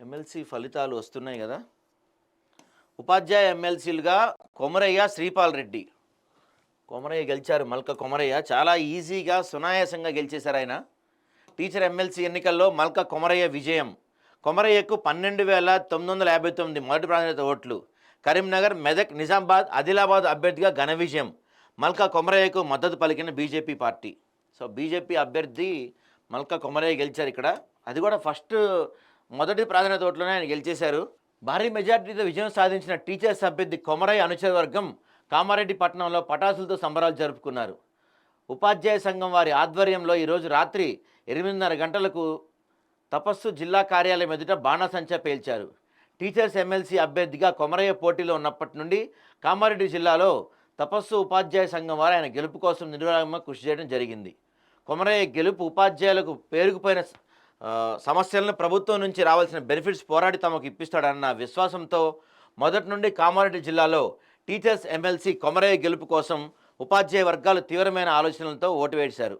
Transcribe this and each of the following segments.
MLC ఫలితాలు వస్తున్నాయి కదా. ఉపాధ్యాయ ఎమ్మెల్సీలుగా కొమరయ్య శ్రీపాల్ రెడ్డి. కొమరయ్య గెలిచారు మల్క కొమరయ్య. చాలా ఈజీగా సునాయాసంగా గెలిచేశారు ఆయన. టీచర్ ఎమ్మెల్సీ ఎన్నికల్లో మల్క కొమరయ్య విజయం. కొమరయ్యకు పన్నెండు వేల తొమ్మిది వందల యాభై తొమ్మిది మొదటి ప్రాధాన్యత ఓట్లు. కరీంనగర్ మెదక్ నిజామాబాద్ ఆదిలాబాద్ అభ్యర్థిగా ఘన విజయం. మల్కా కొమరయ్యకు మద్దతు పలికిన బీజేపీ పార్టీ. సో బీజేపీ అభ్యర్థి మల్కా కొమరయ్య గెలిచారు ఇక్కడ. అది కూడా ఫస్ట్ మొదటి ప్రాధాన్యత ఓట్లోనే ఆయన గెలిచేశారు. భారీ మెజార్టీతో విజయం సాధించిన టీచర్స్ అభ్యర్థి కొమరయ్య అనుచర వర్గం కామారెడ్డి పట్టణంలో పటాసులతో సంబరాలు జరుపుకున్నారు. ఉపాధ్యాయ సంఘం వారి ఆధ్వర్యంలో ఈరోజు రాత్రి ఎనిమిదిన్నర గంటలకు తపస్సు జిల్లా కార్యాలయం ఎదుట బాణాసంచా పేల్చారు. టీచర్స్ ఎమ్మెల్సీ అభ్యర్థిగా కొమరయ్య పోటీలో ఉన్నప్పటి నుండి కామారెడ్డి జిల్లాలో తపస్సు ఉపాధ్యాయ సంఘం వారు ఆయన గెలుపు కోసం నిర్విరామంగా కృషి చేయడం జరిగింది. కొమరయ్య గెలుపు ఉపాధ్యాయులకు పేరుకుపోయిన సమస్యలను ప్రభుత్వం నుంచి రావాల్సిన బెనిఫిట్స్ పోరాడి తమకు ఇప్పిస్తాడన్న విశ్వాసంతో మొదటి నుండి కామారెడ్డి జిల్లాలో టీచర్స్ ఎమ్మెల్సీ కొమరయ్య గెలుపు కోసం ఉపాధ్యాయ వర్గాలు తీవ్రమైన ఆలోచనలతో ఓటు వేశారు.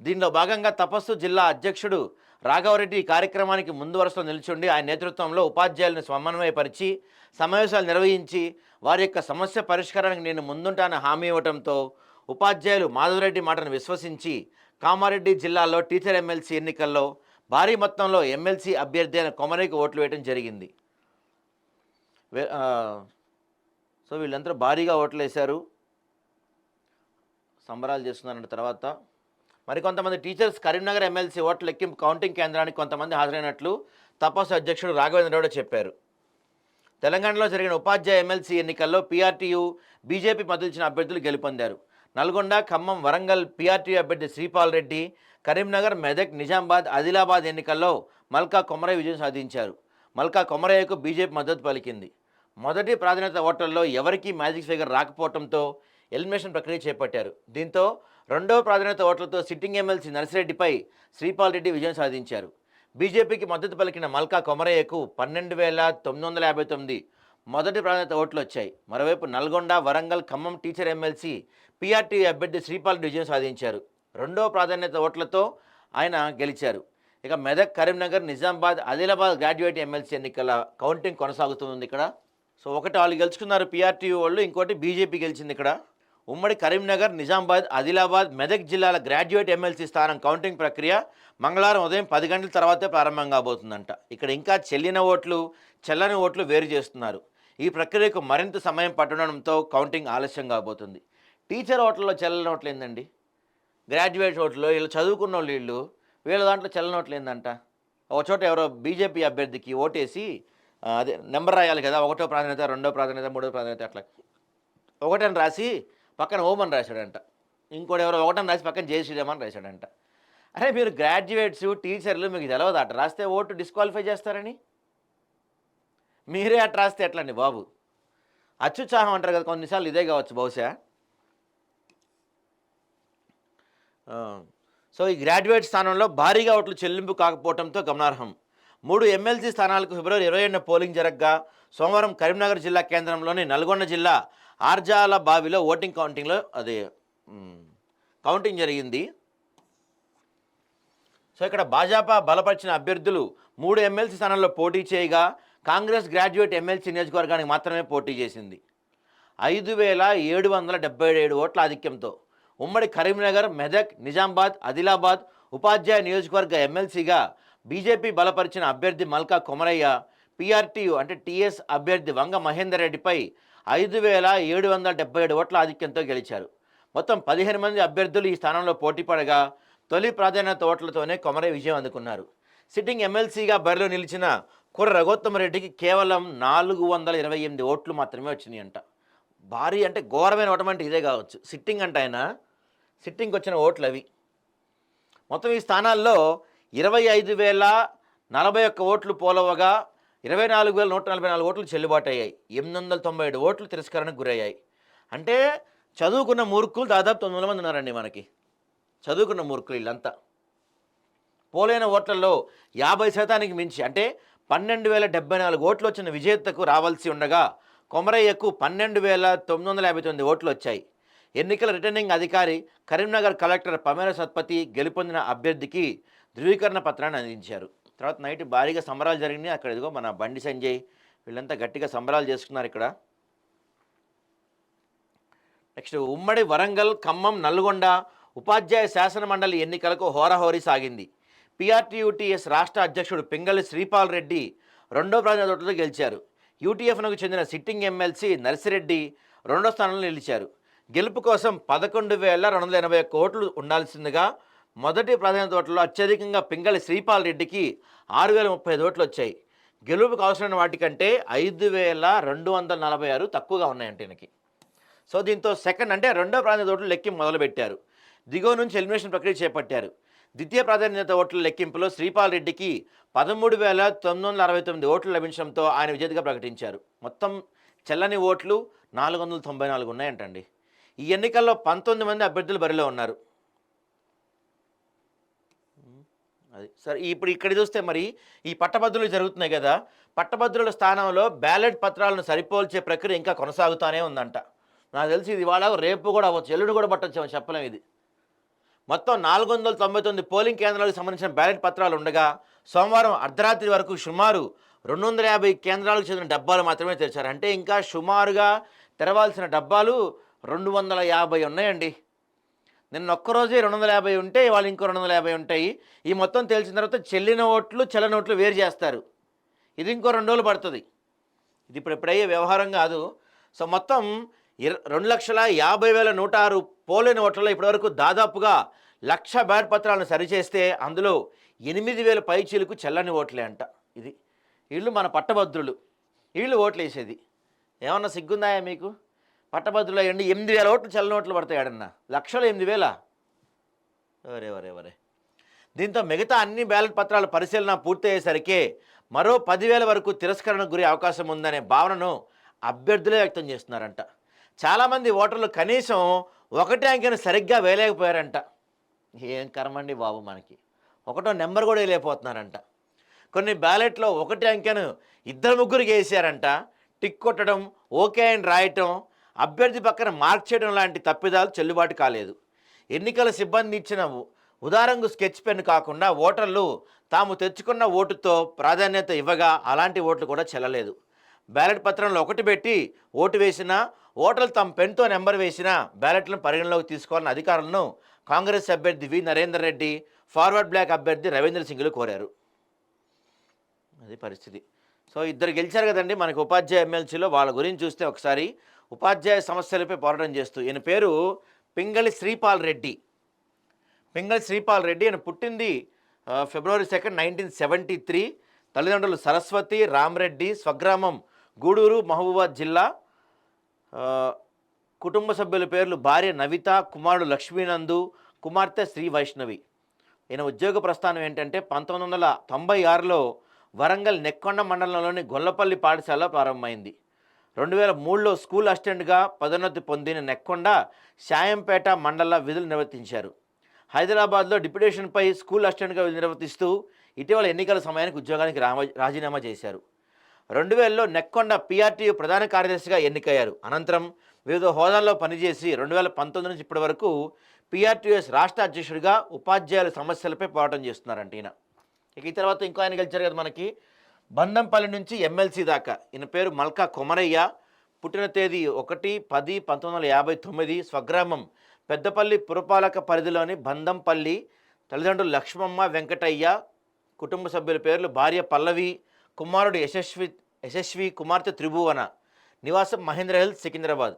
దీనిలో భాగంగా తపస్సు జిల్లా అధ్యక్షుడు రాఘవరెడ్డి ఈ కార్యక్రమానికి ముందు వరుసలో నిల్చుండి ఆయన నేతృత్వంలో ఉపాధ్యాయులను సమన్వయపరిచి సమావేశాలు నిర్వహించి వారి యొక్క సమస్య పరిష్కారానికి నేను ముందుంటానని హామీ ఇవ్వడంతో ఉపాధ్యాయులు మాధవరెడ్డి మాటను విశ్వసించి కామారెడ్డి జిల్లాలో టీచర్ ఎమ్మెల్సీ ఎన్నికల్లో భారీ మొత్తంలో ఎమ్మెల్సీ అభ్యర్థి అయిన కొమరేకి ఓట్లు వేయడం జరిగింది. సో వీళ్ళందరూ భారీగా ఓట్లు వేశారు. సంబరాలు చేస్తున్నారన్న తర్వాత. మరికొంతమంది టీచర్స్ కరీంనగర్ ఎమ్మెల్సీ ఓట్ల లెక్కింపు కౌంటింగ్ కేంద్రానికి కొంతమంది హాజరైనట్లు తపస్సు అధ్యక్షుడు రాఘవేంద్ర గౌడ చెప్పారు. తెలంగాణలో జరిగిన ఉపాధ్యాయ ఎమ్మెల్సీ ఎన్నికల్లో పీఆర్టీయు బీజేపీ మద్దతు ఇచ్చిన అభ్యర్థులు గెలుపొందారు. నల్గొండ ఖమ్మం వరంగల్ పీఆర్టీ అభ్యర్థి శ్రీపాల్ రెడ్డి కరీంనగర్ మెదక్ నిజామాబాద్ ఆదిలాబాద్ ఎన్నికల్లో మల్కా కొమరయ్య విజయం సాధించారు. మల్కా కొమరయ్యకు బీజేపీ మద్దతు పలికింది. మొదటి ప్రాధాన్యత ఓటర్లో ఎవరికీ మ్యాజిక్ ఫిగర్ రాకపోవడంతో ఎలిమినేషన్ ప్రక్రియ చేపట్టారు. దీంతో రెండవ ప్రాధాన్యత ఓట్లతో సిట్టింగ్ ఎమ్మెల్సీ నర్సిరెడ్డిపై శ్రీపాల్ రెడ్డి విజయం సాధించారు. బీజేపీకి మద్దతు పలికిన మల్కా కొమరయ్యకు పన్నెండు వేల తొమ్మిది వందల యాభై తొమ్మిది మొదటి ప్రాధాన్యత ఓట్లు వచ్చాయి. మరోవైపు Nalgonda Warangal Khammam teacher MLC PRT అభ్యర్థి శ్రీపాల్ విజయం సాధించారు. రెండవ ప్రాధాన్యత ఓట్లతో ఆయన గెలిచారు. ఇక మెదక్ కరీంనగర్ నిజామాబాద్ ఆదిలాబాద్ గ్రాడ్యుయేట్ ఎమ్మెల్సీ ఎన్నికల కౌంటింగ్ కొనసాగుతుంది ఇక్కడ. సో ఒకటి వాళ్ళు గెలుచుకున్నారు పీఆర్టీ వాళ్ళు ఇంకోటి బీజేపీ గెలిచింది ఇక్కడ. ఉమ్మడి కరీంనగర్ నిజామాబాద్ ఆదిలాబాద్ మెదక్ జిల్లాల గ్రాడ్యుయేట్ ఎమ్మెల్సీ స్థానం కౌంటింగ్ ప్రక్రియ మంగళవారం ఉదయం పది గంటల తర్వాతే ప్రారంభం కాబోతుందంట. ఇక్కడ ఇంకా చెల్లిన ఓట్లు చెల్లని ఓట్లు వేరు చేస్తున్నారు. ఈ ప్రక్రియకు మరింత సమయం పట్టడంతో కౌంటింగ్ ఆలస్యం కాబోతుంది. టీచర్ ఓట్లలో చెల్లనోట్లు ఏందండి? గ్రాడ్యుయేట్ ఓట్లు వీళ్ళు చదువుకున్న వాళ్ళు వీళ్ళు వీళ్ళ దాంట్లో చెల్లనోట్లు ఏందంట? ఒక చోట ఎవరో బీజేపీ అభ్యర్థికి ఓటేసి అదే నెంబర్ రాయాలి కదా ఒకటో ప్రాధాన్యత రెండో ప్రాధాన్యత మూడో ప్రాధాన్యత అట్లా. ఒకటని రాసి పక్కన ఓమని రాశాడంట. ఇంకోటి ఎవరో ఒకటని రాసి పక్కన జయశ్రీరామని అని రాశాడంట. అరే మీరు గ్రాడ్యుయేట్స్ టీచర్లు మీకు తెలవదు అట. రాస్తే ఓటు డిస్క్వాలిఫై చేస్తారని? మీరే అట్ రాస్తే ఎట్లండి బాబు? అత్యుత్సాహం అంటారు కదా కొన్నిసార్లు ఇదే కావచ్చు బహుశా. సో ఈ గ్రాడ్యుయేట్ స్థానంలో భారీగా ఓట్లు చెల్లింపు కాకపోవడంతో గమనార్హం. మూడు ఎమ్మెల్సీ స్థానాలకు ఫిబ్రవరి ఇరవై ఏడున పోలింగ్ జరగగా సోమవారం కరీంనగర్ జిల్లా కేంద్రంలోని నల్గొండ జిల్లా ఆర్జాల బావిలో ఓటింగ్ కౌంటింగ్లో అది కౌంటింగ్ జరిగింది. సో ఇక్కడ భాజపా బలపరిచిన అభ్యర్థులు మూడు ఎమ్మెల్సీ స్థానాల్లో పోటీ చేయగా కాంగ్రెస్ గ్రాడ్యుయేట్ ఎమ్మెల్సీ నియోజకవర్గానికి మాత్రమే పోటీ చేసింది. ఐదు వేల ఏడు వందల డెబ్బై ఏడు ఓట్ల ఆధిక్యంతో ఉమ్మడి కరీంనగర్ మెదక్ నిజామాబాద్ ఆదిలాబాద్ ఉపాధ్యాయ నియోజకవర్గ ఎమ్మెల్సీగా బీజేపీ బలపరిచిన అభ్యర్థి మల్కా కొమరయ్య పీఆర్టీయు అంటే టీఎస్ అభ్యర్థి వంగ మహేందర్ రెడ్డిపై ఐదు వేల ఏడు వందల డెబ్బై ఏడు ఓట్ల ఆధిక్యంతో గెలిచారు. మొత్తం పదిహేను మంది అభ్యర్థులు ఈ స్థానంలో పోటీ పడగా తొలి ప్రాధాన్యత ఓట్లతోనే కొమరయ్య విజయం అందుకున్నారు. సిట్టింగ్ ఎమ్మెల్సీగా బరిలో నిలిచిన కుర్ర రఘోత్తమ రెడ్డికి కేవలం నాలుగు వందల ఇరవై ఎనిమిది ఓట్లు మాత్రమే వచ్చినాయి అంట భారీ అంటే ఘోరమైన ఓటం అంటే ఇదే కావచ్చు. సిట్టింగ్ అంటే ఆయన. సిట్టింగ్కి వచ్చిన ఓట్లు అవి. మొత్తం ఈ స్థానాల్లో ఇరవై ఐదు వేల నలభై ఒక్క ఓట్లు పోలవగా ఇరవై నాలుగు వేల నూట నలభై నాలుగు ఓట్లు చెల్లుబాటు అయ్యాయి ఎనిమిది వందల తొంభై ఏడు ఓట్లు తిరస్కరణకు గురయ్యాయి. అంటే చదువుకున్న మూర్ఖులు దాదాపు తొమ్మిది వందల మంది ఉన్నారండి మనకి. చదువుకున్న మూర్ఖులు వీళ్ళంతా. పోలైన ఓట్లలో యాభై శాతానికి మించి అంటే పన్నెండు వేల డెబ్బై నాలుగు ఓట్లు వచ్చిన విజేతకు రావాల్సి ఉండగా కొమరయ్యకు పన్నెండు వేల తొమ్మిది వందల యాభై తొమ్మిది ఓట్లు వచ్చాయి. ఎన్నికల రిటర్నింగ్ అధికారి కరీంనగర్ కలెక్టర్ పమేర సత్పతి గెలుపొందిన అభ్యర్థికి ధృవీకరణ పత్రాన్ని అందించారు. తర్వాత నైట్ భారీగా సంబరాలు జరిగినాయి. అక్కడ ఇదిగో మన బండి సంజయ్ వీళ్ళంతా గట్టిగా సంబరాలు చేసుకున్నారు ఇక్కడ. నెక్స్ట్ ఉమ్మడి వరంగల్ ఖమ్మం నల్గొండ ఉపాధ్యాయ శాసన మండలి ఎన్నికలకు హోరాహోరీ సాగింది. పీఆర్టీయూటీఎస్ రాష్ట్ర అధ్యక్షుడు పింగళి శ్రీపాల్ రెడ్డి రెండో ప్రాధాన్యతతో గెలిచారు. యూటీఎఫ్నకు చెందిన సిట్టింగ్ ఎమ్మెల్సీ నర్సిరెడ్డి రెండో స్థానంలో నిలిచారు. గెలుపు కోసం పదకొండు వేల రెండు వందల ఎనభై కోట్లు ఉండాల్సిందిగా మొదటి ప్రాధాన్యత ఓట్లలో అత్యధికంగా పింగళి శ్రీపాల్ రెడ్డికి ఆరు వేల ముప్పై ఐదు ఓట్లు వచ్చాయి. గెలుపుకు అవసరమైన వాటికంటే ఐదు వేల రెండు వందల నలభై ఆరు తక్కువగా ఉన్నాయంటే ఈయనకి. సో దీంతో సెకండ్ అంటే రెండో ప్రాధాన్యత ఓట్లు లెక్కి మొదలుపెట్టారు. దిగువ నుంచి ఎలిమినేషన్ ప్రక్రియ చేపట్టారు. ద్వితీయ ప్రాధాన్యత ఓట్ల లెక్కింపులో శ్రీపాల్ రెడ్డికి పదమూడు వేల తొమ్మిది వందల అరవై తొమ్మిది ఓట్లు లభించడంతో ఆయన విజేతగా ప్రకటించారు. మొత్తం చెల్లని ఓట్లు నాలుగు వందల తొంభై నాలుగు ఉన్నాయంటండి. ఈ ఎన్నికల్లో పంతొమ్మిది మంది అభ్యర్థులు బరిలో ఉన్నారు. అది సరే ఇప్పుడు ఇక్కడ చూస్తే మరి ఈ పట్టభద్రులు జరుగుతున్నాయి కదా. పట్టభద్రుల స్థానంలో బ్యాలెట్ పత్రాలను సరిపోల్చే ప్రక్రియ ఇంకా కొనసాగుతూనే ఉందంట. నాకు తెలిసి ఇది ఇవాళ రేపు కూడా అవ్వచ్చు ఎల్లుడు కూడా పట్టొచ్చు చెప్పలేము ఇది. మొత్తం నాలుగు వందల తొంభై తొమ్మిది పోలింగ్ కేంద్రాలకు సంబంధించిన బ్యాలెట్ పత్రాలు ఉండగా సోమవారం అర్ధరాత్రి వరకు సుమారు రెండు వందల యాభై కేంద్రాలకు చెందిన డబ్బాలు మాత్రమే తెరిచారు. అంటే ఇంకా సుమారుగా తెరవాల్సిన డబ్బాలు రెండు వందల యాభై ఉన్నాయండి. నిన్న ఒక్కరోజే రెండు వందల యాభై ఉంటే వాళ్ళు ఇంకో రెండు వందల యాభై ఉంటాయి. ఈ మొత్తం తెలిసిన తర్వాత చెల్లిన ఓట్లు చెల్లని ఓట్లు వేరు చేస్తారు. ఇది ఇంకో రెండు రోజులు పడుతుంది. ఇది ఇప్పుడు ఎప్పుడయ్యే వ్యవహారం కాదు. సో మొత్తం రెండు లక్షల యాభై వేల నూట ఆరు పోలిన ఓట్లలో ఇప్పటివరకు దాదాపుగా లక్ష బ్యాట్ పత్రాలను సరిచేస్తే అందులో ఎనిమిది వేల పైచీలకు చెల్లని ఓట్లే అంట. ఇది వీళ్ళు మన పట్టభద్రులు. వీళ్ళు ఓట్లు వేసేది ఏమన్నా సిగ్గుందాయా మీకు? పట్టభద్రులు అయ్యండి ఎనిమిది వేల ఓట్లు చెల్లని ఓట్లు పడతాయాడన్నా లక్షలు ఎనిమిది వేల? ఎవరే ఎవరే వరే దీంతో మిగతా అన్ని బ్యాలెట్ పత్రాల పరిశీలన పూర్తయ్యేసరికి మరో పదివేల వరకు తిరస్కరణకు గురి అవకాశం ఉందనే భావనను అభ్యర్థులే వ్యక్తం చేస్తున్నారంట. చాలామంది ఓటర్లు కనీసం ఒకటే అంకెను సరిగ్గా వేయలేకపోయారంట. ఏం కర్మండి బాబు మనకి? ఒకటో నెంబర్ కూడా వేయలేకపోతున్నారంట. కొన్ని బ్యాలెట్లో ఒకటి అంకెను ఇద్దరు ముగ్గురికి వేసారంట. టిక్ కొట్టడం ఓకే అని రాయటం అభ్యర్థి పక్కన మార్క్ చేయడం లాంటి తప్పిదాలు చెల్లుబాటు కాలేదు. ఎన్నికల సిబ్బంది ఇచ్చిన ఉ- ఉదారంగు స్కెచ్ పెన్ కాకుండా ఓటర్లు తాము తెచ్చుకున్న ఓటుతో ప్రాధాన్యత ఇవ్వగా అలాంటి ఓట్లు కూడా చెల్లలేదు. బ్యాలెట్ పత్రంలో ఒకటి పెట్టి ఓటు వేసినా ఓటర్లు తమ పెన్తో నెంబర్ వేసిన బ్యాలెట్లను పరిగణలోకి తీసుకోవాలని అధికారులను కాంగ్రెస్ అభ్యర్థి వి నరేందర్ రెడ్డి ఫార్వర్డ్ బ్లాక్ అభ్యర్థి రవీంద్ర సింగ్లు కోరారు. అది పరిస్థితి. సో ఇద్దరు గెలిచారు కదండి. మనకి ఉపాధ్యాయ ఎమ్మెల్సీలో వాళ్ళ గురించి చూస్తే ఒకసారి ఉపాధ్యాయ సమస్యలపై పోరాటం చేస్తూ ఈయన పేరు పింగళి శ్రీపాల్ రెడ్డి. పింగళి శ్రీపాల్ రెడ్డి ఆయన పుట్టింది February second nineteen seventy three తల్లిదండ్రులు సరస్వతి రామరెడ్డి స్వగ్రామం గూడూరు మహబూబాద్ జిల్లా కుటుంబ సభ్యుల పేర్లు భార్య నవిత కుమారుడు లక్ష్మీనందు కుమార్తె శ్రీ వైష్ణవి. ఈయన ఉద్యోగ ప్రస్థానం ఏంటంటే పంతొమ్మిది వందల తొంభై ఆరులో వరంగల్ నెక్కొండ మండలంలోని గొల్లపల్లి పాఠశాల ప్రారంభమైంది. రెండు వేల మూడులో స్కూల్ అసిస్టెంట్గా పదోన్నతి పొందిన నెక్కొండ శాయంపేట మండల విధులు నిర్వర్తించారు. హైదరాబాద్లో డిప్యుటేషన్పై స్కూల్ అసిస్టెంట్గా నిర్వర్తిస్తూ ఇటీవల ఎన్నికల సమయానికి ఉద్యోగానికి రాజీనామా చేశారు. రెండు వేలలో నెక్కొండ పీఆర్టీ ప్రధాన కార్యదర్శిగా ఎన్నికయ్యారు. అనంతరం వివిధ హోదాల్లో పనిచేసి రెండు వేల పంతొమ్మిది నుంచి ఇప్పటి వరకు పీఆర్టీఎస్ రాష్ట్ర అధ్యక్షుడిగా ఉపాధ్యాయుల సమస్యలపై పోరాటం చేస్తున్నారంట ఈయన. ఇక ఈ తర్వాత ఇంకో ఆయన గెలిచారు కదా మనకి బందంపల్లి నుంచి ఎమ్మెల్సీ దాకా. ఈయన పేరు మల్కా కొమరయ్య. పుట్టిన తేదీ ఒకటి పది పంతొమ్మిది వందల యాభై తొమ్మిది స్వగ్రామం పెద్దపల్లి పురపాలక పరిధిలోని బందంపల్లి తల్లిదండ్రులు లక్ష్మమ్మ వెంకటయ్య కుటుంబ సభ్యుల పేర్లు భార్య పల్లవి కుమారుడు యశస్వి యశస్వి కుమార్తె త్రిభువన నివాసం మహేంద్ర హిల్స్ సికింద్రాబాద్.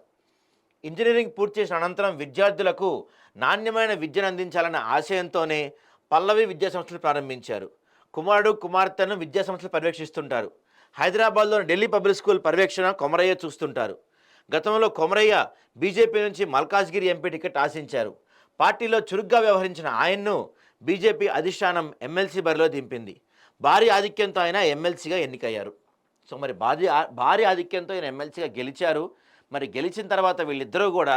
ఇంజనీరింగ్ పూర్తి చేసిన అనంతరం విద్యార్థులకు నాణ్యమైన విద్యను అందించాలన్న ఆశయంతోనే పల్లవి విద్యా సంస్థలు ప్రారంభించారు. కుమారుడు కుమార్తెను విద్యా సంస్థలు పర్యవేక్షిస్తుంటారు. హైదరాబాద్లోని ఢిల్లీ పబ్లిక్ స్కూల్ పర్యవేక్షణ కొమరయ్య చూస్తుంటారు. గతంలో కొమరయ్య బీజేపీ నుంచి మల్కాజ్గిరి ఎంపీ టికెట్ ఆశించారు. పార్టీలో చురుగ్గా వ్యవహరించిన ఆయన్ను బీజేపీ అధిష్టానం ఎమ్మెల్సీ బరిలో దింపింది. భారీ ఆధిక్యంతో ఆయన ఎమ్మెల్సీగా ఎన్నికయ్యారు. సో మరి భారీ భారీ ఆధిక్యంతో ఆయన ఎమ్మెల్సీగా గెలిచారు. మరి గెలిచిన తర్వాత వీళ్ళిద్దరూ కూడా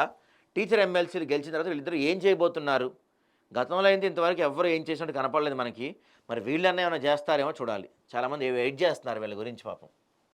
టీచర్ ఎమ్మెల్సీలు గెలిచిన తర్వాత వీళ్ళిద్దరూ ఏం చేయబోతున్నారు? గతంలో అయితే ఇంతవరకు ఎవరు ఏం చేసినట్టు కనపడలేదు మనకి. మరి వీళ్ళన్నా ఏమైనా చేస్తారేమో చూడాలి. చాలామంది వెయిట్ చేస్తున్నారు వీళ్ళ గురించి పాపం.